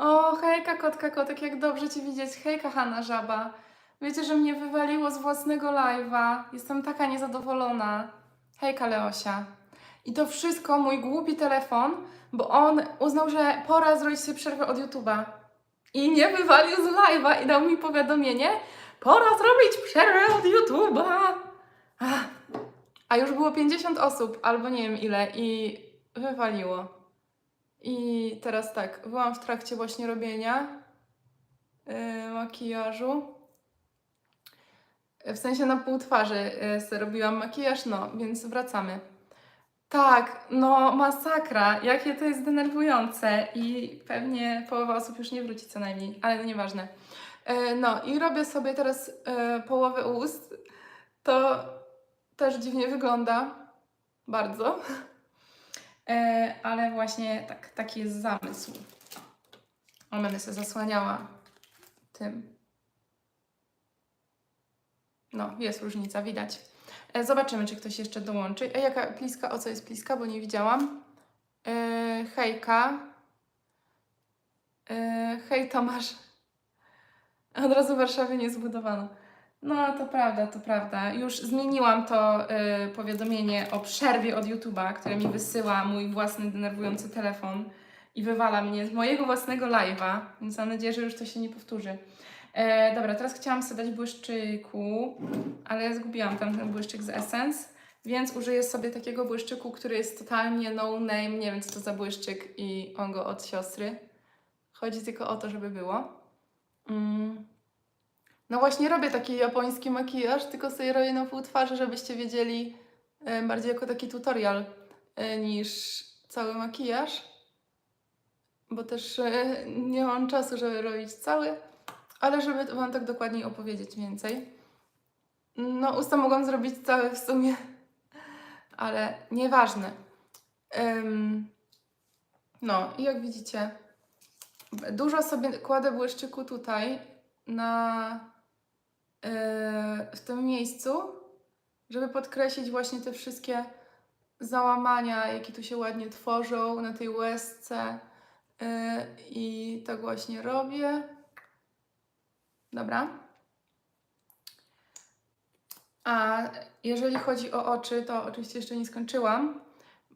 O, hejka, kotka, kotek, jak dobrze Cię widzieć. Hejka, Hanna Żaba. Wiecie, że mnie wywaliło z własnego live'a. Jestem taka niezadowolona. Hejka, Leosia. I to wszystko mój głupi telefon, bo on uznał, że pora zrobić sobie przerwę od YouTube'a. I nie wywalił z live'a i dał mi powiadomienie, pora zrobić przerwę od YouTube'a. A już było 50 osób, albo nie wiem ile, i wywaliło. I teraz tak, byłam w trakcie właśnie robienia yy, makijażu. W sensie na pół twarzy yy, robiłam makijaż, no, więc wracamy. Tak, no masakra, jakie to jest denerwujące i pewnie połowa osób już nie wróci co najmniej, ale no nieważne. Yy, no i robię sobie teraz yy, połowę ust. To też dziwnie wygląda, bardzo. E, ale właśnie tak, taki jest zamysł. O, będę się zasłaniała tym. No, jest różnica, widać. E, zobaczymy, czy ktoś jeszcze dołączy. E, jaka pliska? O co jest pliska? Bo nie widziałam. E, hejka. Hej Tomasz. Od razu w Warszawie nie zbudowano. No, to prawda, to prawda. Już zmieniłam to y, powiadomienie o przerwie od YouTube'a, które mi wysyła mój własny denerwujący telefon i wywala mnie z mojego własnego live'a, więc mam nadzieję, że już to się nie powtórzy. E, dobra, teraz chciałam sobie dać błyszczyku, ale zgubiłam tam ten błyszczyk z Essence, więc użyję sobie takiego błyszczyku, który jest totalnie no name, nie wiem co to za błyszczyk i on go od siostry. Chodzi tylko o to, żeby było. Mm. No właśnie robię taki japoński makijaż, tylko sobie robię na pół twarzy, żebyście wiedzieli e, bardziej jako taki tutorial e, niż cały makijaż. Bo też e, nie mam czasu, żeby robić cały, ale żeby Wam tak dokładniej opowiedzieć więcej. No usta mogłam zrobić całe w sumie, ale nieważne. No i jak widzicie, dużo sobie kładę błyszczyku tutaj na w tym miejscu, żeby podkreślić właśnie te wszystkie załamania, jakie tu się ładnie tworzą na tej łezce. Yy, I tak właśnie robię. Dobra. A jeżeli chodzi o oczy, to oczywiście jeszcze nie skończyłam,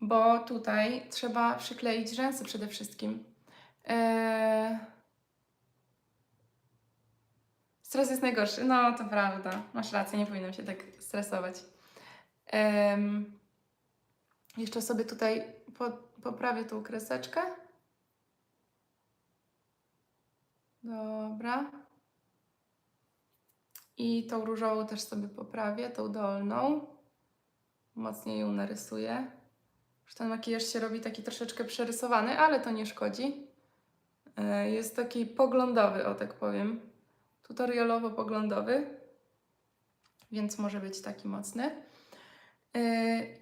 bo tutaj trzeba przykleić rzęsy przede wszystkim. Yy, Stres jest najgorszy. No, to prawda. Masz rację, nie powinnam się tak stresować. Em, jeszcze sobie tutaj po, poprawię tą kreseczkę. Dobra. I tą różową też sobie poprawię, tą dolną. Mocniej ją narysuję. Już ten makijaż się robi taki troszeczkę przerysowany, ale to nie szkodzi. E, Jest taki poglądowy, o tak powiem tutorialowo-poglądowy, więc może być taki mocny. Yy,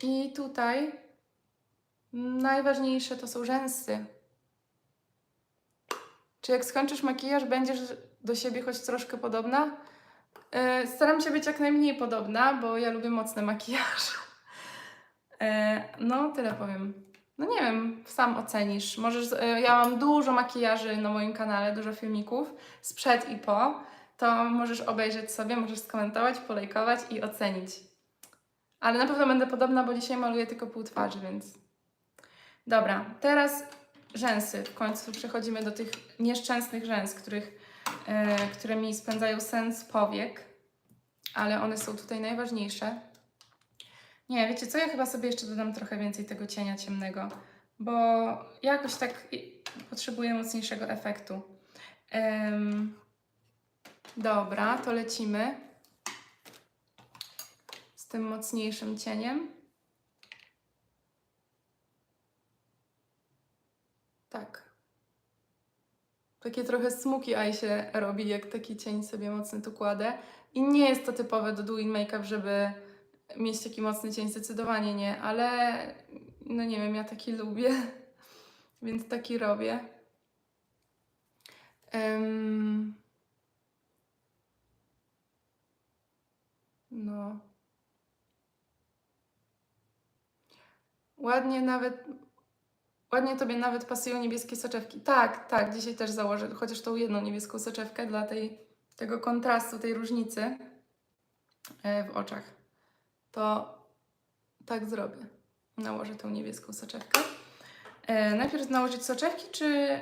I tutaj najważniejsze to są rzęsy. Czy jak skończysz makijaż, będziesz do siebie choć troszkę podobna? Yy, Staram się być jak najmniej podobna, bo ja lubię mocny makijaż. Yy, No, tyle powiem. No nie wiem, sam ocenisz. Możesz, yy, ja mam dużo makijaży na moim kanale, dużo filmików sprzed i po to możesz obejrzeć sobie, możesz skomentować, polejkować i ocenić. Ale na pewno będę podobna, bo dzisiaj maluję tylko pół twarzy, więc... Dobra, teraz rzęsy. W końcu przechodzimy do tych nieszczęsnych rzęs, których, e, które mi spędzają sens powiek, ale one są tutaj najważniejsze. Nie, wiecie co, ja chyba sobie jeszcze dodam trochę więcej tego cienia ciemnego, bo jakoś tak potrzebuję mocniejszego efektu. Em, Dobra, to lecimy z tym mocniejszym cieniem. Tak. Takie trochę smoky eye się robi, jak taki cień sobie mocny tu kładę. I nie jest to typowe do doing make-up, żeby mieć taki mocny cień, zdecydowanie nie, ale no nie wiem, ja taki lubię, więc taki robię. Em, No. Ładnie nawet, Ładnie tobie nawet pasują niebieskie soczewki. Tak, tak, dzisiaj też założę chociaż tą jedną niebieską soczewkę dla tej, tego kontrastu, tej różnicy e, w oczach. To tak zrobię. Nałożę tą niebieską soczewkę. E, najpierw nałożyć soczewki, czy...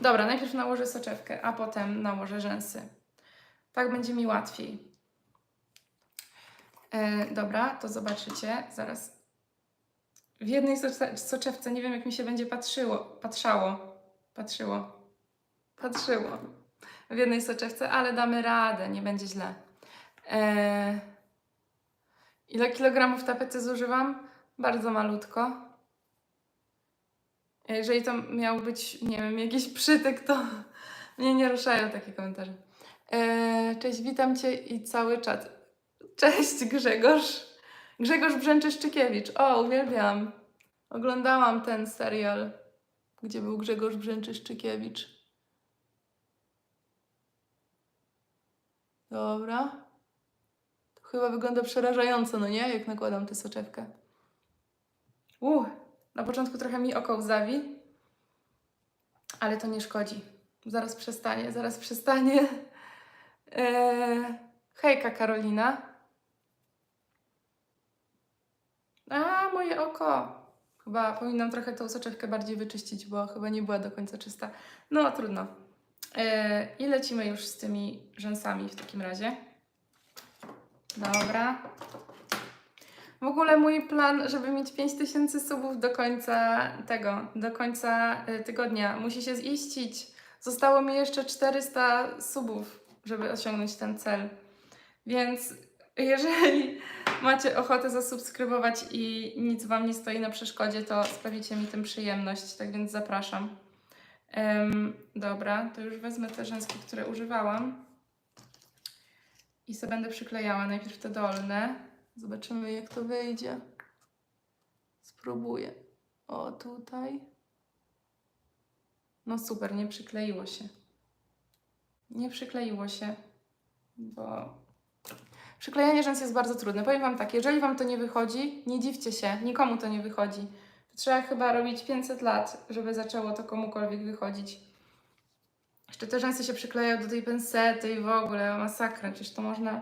Dobra, najpierw nałożę soczewkę, a potem nałożę rzęsy. Tak będzie mi łatwiej. E, dobra, to zobaczycie zaraz. W jednej socze- soczewce nie wiem, jak mi się będzie patrzyło, patrzało, patrzyło, patrzyło. W jednej soczewce, ale damy radę, nie będzie źle. E, ile kilogramów tapety zużywam? Bardzo malutko. Jeżeli to miał być, nie wiem, jakiś przytyk, to mnie nie ruszają takie komentarze. E, cześć, witam Cię i cały czat. Cześć Grzegorz. Grzegorz Brzęczyszczykiewicz. O, uwielbiam. Oglądałam ten serial, gdzie był Grzegorz Brzęczyszczykiewicz. Dobra. Chyba wygląda przerażająco, no nie? Jak nakładam tę soczewkę. Uh, na początku trochę mi oko łzawi, ale to nie szkodzi. Zaraz przestanie, zaraz przestanie. Eee, hejka Karolina. A, moje oko. Chyba powinnam trochę tą soczewkę bardziej wyczyścić, bo chyba nie była do końca czysta. No, trudno. Eee, I lecimy już z tymi rzęsami w takim razie. Dobra. W ogóle mój plan, żeby mieć 5000 subów do końca tego, do końca y, tygodnia, musi się ziścić. Zostało mi jeszcze 400 subów, żeby osiągnąć ten cel. Więc jeżeli macie ochotę zasubskrybować i nic Wam nie stoi na przeszkodzie, to sprawicie mi tym przyjemność, tak więc zapraszam. Em, dobra, to już wezmę te rzęski, które używałam i sobie będę przyklejała najpierw te dolne. Zobaczymy, jak to wyjdzie. Spróbuję. O, tutaj. No super, nie przykleiło się. Nie przykleiło się, bo przyklejanie rzęs jest bardzo trudne. Powiem Wam tak, jeżeli Wam to nie wychodzi, nie dziwcie się, nikomu to nie wychodzi. Trzeba chyba robić 500 lat, żeby zaczęło to komukolwiek wychodzić. Jeszcze te rzęsy się przyklejają do tej pensety i w ogóle masakra, przecież to można...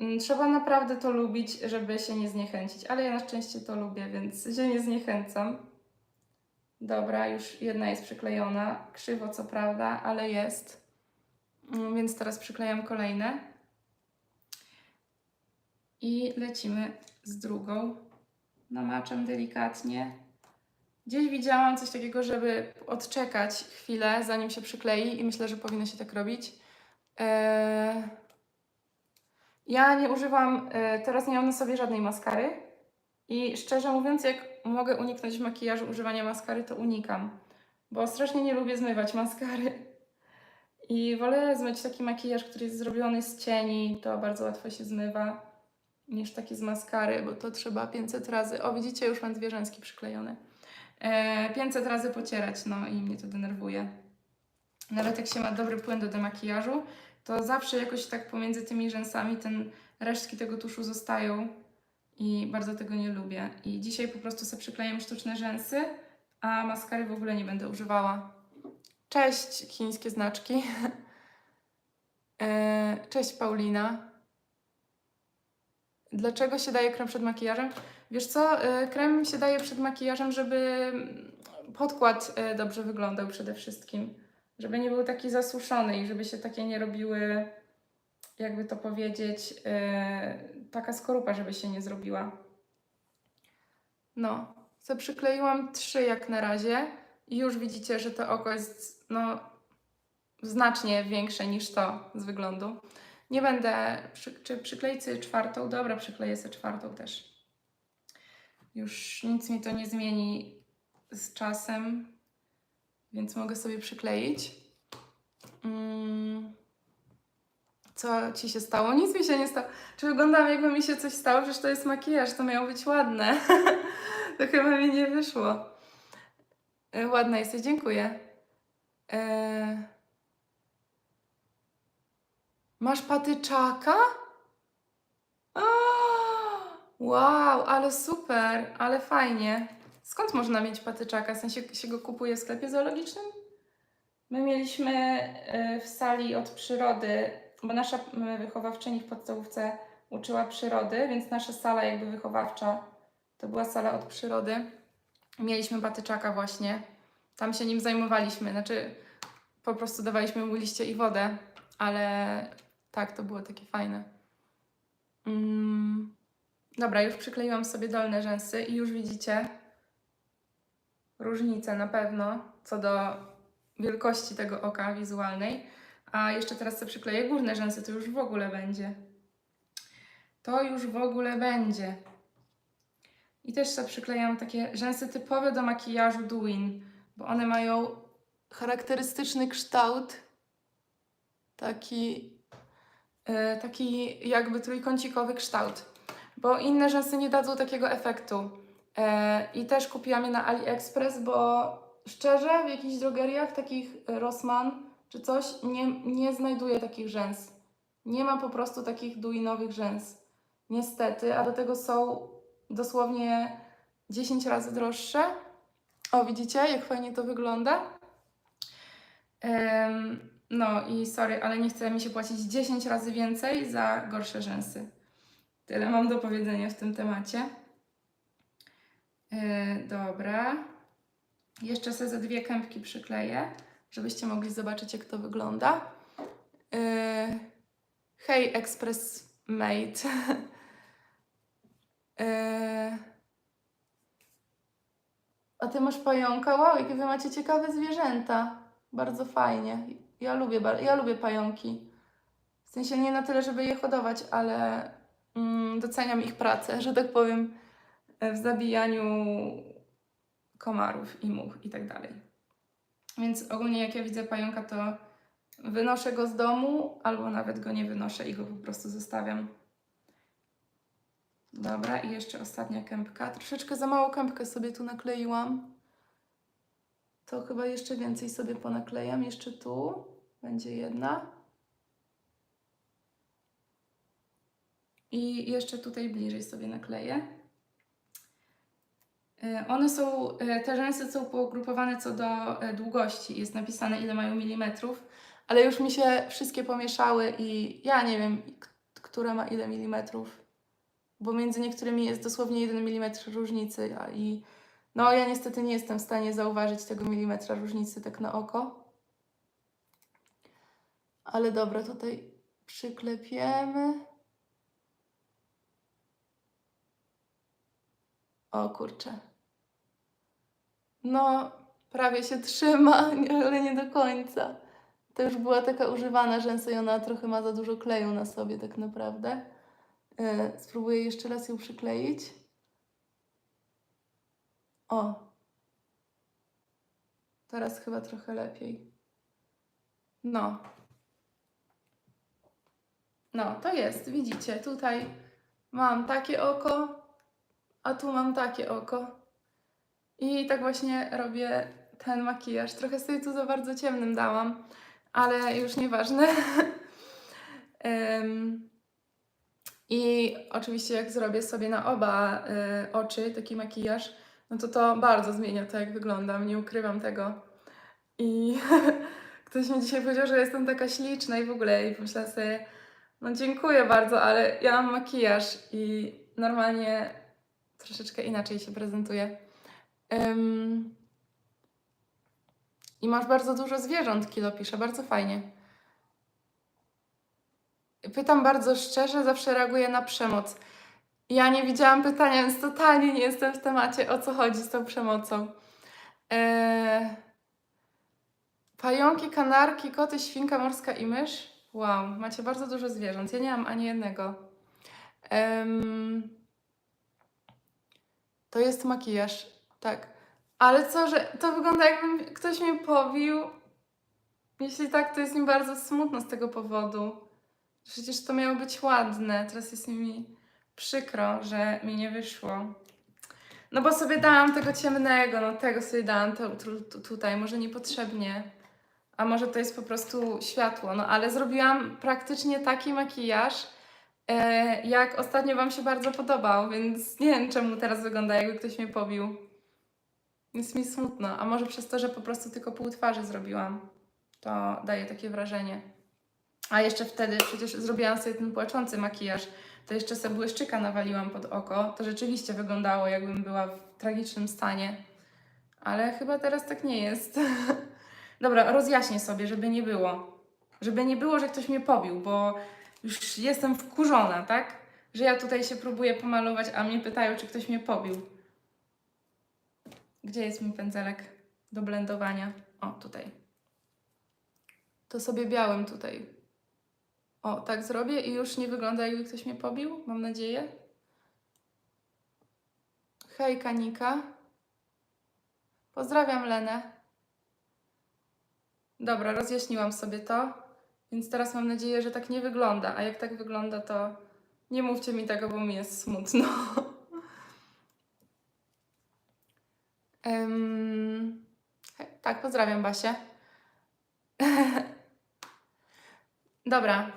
Mm, Trzeba naprawdę to lubić, żeby się nie zniechęcić, ale ja na szczęście to lubię, więc się nie zniechęcam. Dobra, już jedna jest przyklejona, krzywo co prawda, ale jest. Mm, Więc teraz przyklejam kolejne. I lecimy z drugą. Namaczam delikatnie. Gdzieś widziałam coś takiego, żeby odczekać chwilę, zanim się przyklei, i myślę, że powinno się tak robić. Eee... Ja nie używam, e, teraz nie mam na sobie żadnej maskary. I szczerze mówiąc, jak mogę uniknąć w makijażu używania maskary, to unikam. Bo strasznie nie lubię zmywać maskary. I wolę zmyć taki makijaż, który jest zrobiony z cieni, to bardzo łatwo się zmywa, niż taki z maskary, bo to trzeba 500 razy. O, widzicie, już mam dwie rzęski przyklejone. E, 500 razy pocierać, no i mnie to denerwuje. Nawet jak się ma dobry płyn do demakijażu, to zawsze jakoś tak pomiędzy tymi rzęsami ten resztki tego tuszu zostają i bardzo tego nie lubię. I dzisiaj po prostu sobie przyklejam sztuczne rzęsy, a maskary w ogóle nie będę używała. Cześć, chińskie znaczki. E, Cześć, Paulina. Dlaczego się daje krem przed makijażem? Wiesz co, e, krem się daje przed makijażem, żeby mm, podkład e, dobrze wyglądał przede wszystkim. Żeby nie był taki zasuszony i żeby się takie nie robiły, jakby to powiedzieć, e, taka skorupa, żeby się nie zrobiła. No, co przykleiłam trzy jak na razie i już widzicie, że to oko jest no, znacznie większe niż to z wyglądu. Nie będę, przy, czy przykleić sobie czwartą? Dobra, przykleję sobie czwartą też. Już nic mi to nie zmieni z czasem, więc mogę sobie przykleić. Mm. Co ci się stało? Nic mi się nie stało. Czy wyglądam jakby mi się coś stało? Przecież to jest makijaż, to miało być ładne. to chyba mi nie wyszło. E, Ładna jesteś, dziękuję. E... Masz patyczaka? A, Wow, ale super, ale fajnie. Skąd można mieć patyczaka? W sensie się go kupuje w sklepie zoologicznym? My mieliśmy e, w sali od przyrody, bo nasza m, wychowawczyni w podstawówce uczyła przyrody, więc nasza sala jakby wychowawcza to była sala od przyrody. Mieliśmy patyczaka właśnie. Tam się nim zajmowaliśmy. Znaczy, po prostu dawaliśmy mu liście i wodę, ale tak, to było takie fajne. Mm. Dobra, już przykleiłam sobie dolne rzęsy i już widzicie różnicę na pewno co do wielkości tego oka wizualnej. A jeszcze teraz sobie przykleję górne rzęsy, to już w ogóle będzie. To już w ogóle będzie. I też sobie przyklejam takie rzęsy typowe do makijażu Duin, bo one mają charakterystyczny kształt. Taki, taki jakby trójkącikowy kształt. Bo inne rzęsy nie dadzą takiego efektu. E, I też kupiłam je na AliExpress, bo szczerze w jakichś drogeriach takich Rossmann czy coś nie, nie znajduję takich rzęs. Nie ma po prostu takich duinowych rzęs. Niestety, a do tego są dosłownie 10 razy droższe. O, widzicie, jak fajnie to wygląda? No i sorry, ale nie chce mi się płacić 10 razy więcej za gorsze rzęsy. Tyle mam do powiedzenia w tym temacie. E, dobra. Jeszcze sobie ze dwie kępki przykleję, żebyście mogli zobaczyć, jak to wygląda. E, hej, Express Mate. E, a ty masz pająka? Wow, jakie wy macie ciekawe zwierzęta. Bardzo fajnie. Ja lubię, ja lubię pająki. W sensie nie na tyle, żeby je hodować, ale mm, doceniam ich pracę, że tak powiem, w zabijaniu komarów i much i tak dalej. Więc ogólnie jak ja widzę pająka, to wynoszę go z domu, albo nawet go nie wynoszę i go po prostu zostawiam. Dobra, i jeszcze ostatnia kępka. Troszeczkę za małą kępkę sobie tu nakleiłam. To chyba jeszcze więcej sobie ponaklejam. Jeszcze tu będzie jedna. I jeszcze tutaj bliżej sobie nakleję. E, One są, e, te rzęsy są pogrupowane co do e, długości. Jest napisane, ile mają milimetrów, ale już mi się wszystkie pomieszały i ja nie wiem, która ma ile milimetrów, bo między niektórymi jest dosłownie 1 mm różnicy, i no ja niestety nie jestem w stanie zauważyć tego milimetra różnicy tak na oko. Ale dobra, tutaj przyklepiemy. O kurczę. No, prawie się trzyma, ale nie do końca. To już była taka używana rzęsa i ona trochę ma za dużo kleju na sobie tak naprawdę. E, spróbuję jeszcze raz ją przykleić. O. Teraz chyba trochę lepiej. No. No, to jest, widzicie, tutaj mam takie oko, a tu mam takie oko. I tak właśnie robię ten makijaż. Trochę sobie tu za bardzo ciemnym dałam, ale już nieważne. Em, I oczywiście jak zrobię sobie na oba y, oczy taki makijaż, no to to bardzo zmienia to, jak wyglądam. Nie ukrywam tego. I ktoś mi dzisiaj powiedział, że jestem taka śliczna i w ogóle. I pomyślałam sobie, no dziękuję bardzo, ale ja mam makijaż i normalnie troszeczkę inaczej się prezentuje. Ym, I masz bardzo dużo zwierząt, Kilo pisze, bardzo fajnie. Pytam bardzo szczerze, zawsze reaguję na przemoc. Ja nie widziałam pytania, więc totalnie nie jestem w temacie, o co chodzi z tą przemocą. Eee, pająki, kanarki, koty, świnka morska i mysz. Wow, macie bardzo dużo zwierząt. Ja nie mam ani jednego. Em, to jest makijaż, tak. Ale co, że to wygląda jakby ktoś mnie pobił. Jeśli tak, to jest mi bardzo smutno z tego powodu. Przecież to miało być ładne. Teraz jest mi przykro, że mi nie wyszło. No bo sobie dałam tego ciemnego, no tego sobie dałam to, tu, tu, tutaj, może niepotrzebnie. A może to jest po prostu światło, no ale zrobiłam praktycznie taki makijaż, e, jak ostatnio Wam się bardzo podobał, więc nie wiem czemu teraz wygląda jakby ktoś mnie pobił. Jest mi smutno, a może przez to, że po prostu tylko pół twarzy zrobiłam. To daje takie wrażenie. A jeszcze wtedy przecież zrobiłam sobie ten płaczący makijaż. To jeszcze sobie błyszczyka nawaliłam pod oko. To rzeczywiście wyglądało, jakbym była w tragicznym stanie. Ale chyba teraz tak nie jest. Dobra, rozjaśnię sobie, żeby nie było. Żeby nie było, że ktoś mnie pobił, bo już jestem wkurzona, tak? Że ja tutaj się próbuję pomalować, a mnie pytają, czy ktoś mnie pobił. Gdzie jest mój pędzelek do blendowania? O, tutaj. To sobie białym tutaj. O, tak zrobię i już nie wygląda, jakby ktoś mnie pobił, mam nadzieję. Hej, Kanika. Pozdrawiam Lenę. Dobra, rozjaśniłam sobie to, więc teraz mam nadzieję, że tak nie wygląda. A jak tak wygląda, to nie mówcie mi tego, bo mi jest smutno. He- tak, pozdrawiam Basię. Dobra.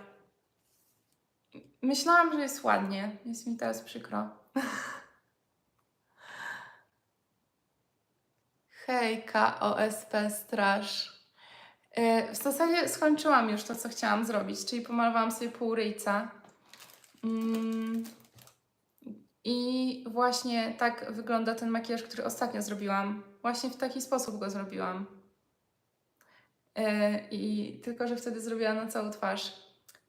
Myślałam, że jest ładnie. Jest mi teraz przykro. Hejka, OSP Straż. E, W zasadzie skończyłam już to, co chciałam zrobić, czyli pomalowałam sobie pół ryjca. Mm. I właśnie tak wygląda ten makijaż, który ostatnio zrobiłam. Właśnie w taki sposób go zrobiłam. E, I tylko, że wtedy zrobiłam na całą twarz.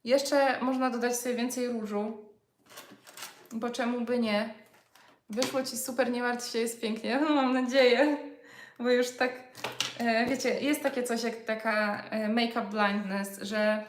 Jeszcze można dodać sobie więcej różu, bo czemu by nie? Wyszło Ci super, nie martw się, jest pięknie. Mam nadzieję, bo już tak, wiecie, jest takie coś jak taka e, make-up blindness, że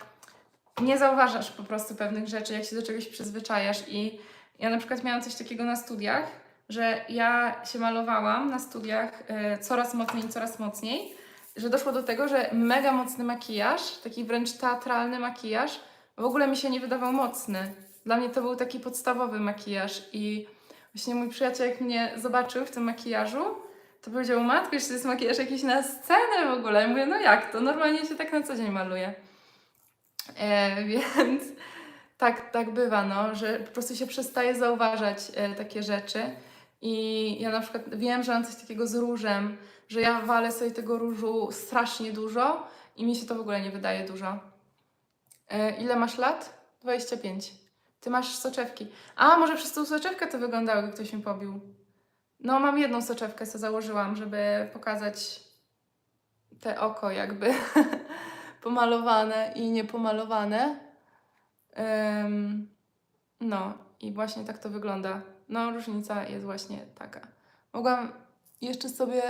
nie zauważasz po prostu pewnych rzeczy, jak się do czegoś przyzwyczajasz i ja na przykład miałam coś takiego na studiach, że ja się malowałam na studiach e, coraz mocniej coraz mocniej, że doszło do tego, że mega mocny makijaż, taki wręcz teatralny makijaż, w ogóle mi się nie wydawał mocny. Dla mnie to był taki podstawowy makijaż i właśnie mój przyjaciel jak mnie zobaczył w tym makijażu, to powiedział, matko, jeszcze jest makijaż jakiś na scenę w ogóle. Ja mówię, no jak to? Normalnie się tak na co dzień maluje. E, więc tak, tak bywa, no, że po prostu się przestaje zauważać e, takie rzeczy. I ja na przykład wiem, że mam coś takiego z różem, że ja walę sobie tego różu strasznie dużo i mi się to w ogóle nie wydaje dużo. E, ile masz lat? 25. Ty masz soczewki. A, może przez tą soczewkę to wyglądało, jak ktoś mi pobił. No, mam jedną soczewkę, co założyłam, żeby pokazać te oko jakby pomalowane i niepomalowane. Em, no, i właśnie tak to wygląda. No, różnica jest właśnie taka. Mogłam jeszcze sobie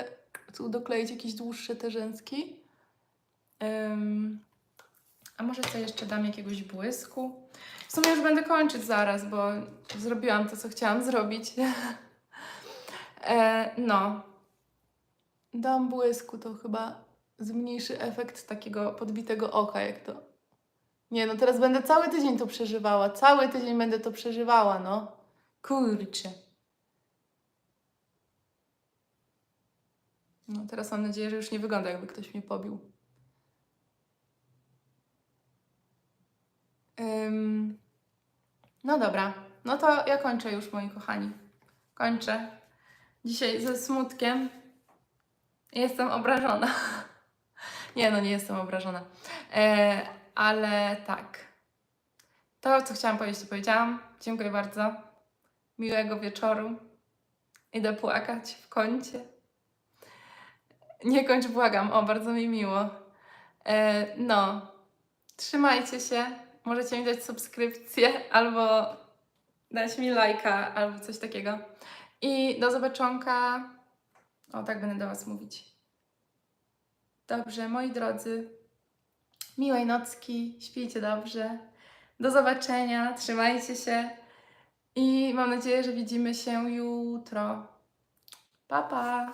tu dokleić jakieś dłuższe te rzęski. Em, a może co jeszcze dam jakiegoś błysku? W sumie już będę kończyć zaraz, bo zrobiłam to, co chciałam zrobić. e, no. Dam błysku, to chyba zmniejszy efekt takiego podbitego oka, jak to. Nie, no teraz będę cały tydzień to przeżywała. Cały tydzień będę to przeżywała, no. Kurczę. No teraz mam nadzieję, że już nie wygląda, jakby ktoś mnie pobił. No dobra, no to ja kończę już, moi kochani. Kończę. Dzisiaj ze smutkiem. Jestem obrażona. Nie, no nie jestem obrażona. E, ale tak. To, co chciałam powiedzieć, to powiedziałam. Dziękuję bardzo. Miłego wieczoru. Idę płakać w kącie. Nie kończ, błagam. O, bardzo mi miło. E, no, trzymajcie się. Możecie mi dać subskrypcję albo dać mi lajka albo coś takiego. I do zobaczonka. O, tak będę do Was mówić. Dobrze, moi drodzy. Miłej nocki, śpijcie dobrze. Do zobaczenia, trzymajcie się i mam nadzieję, że widzimy się jutro. Pa, pa!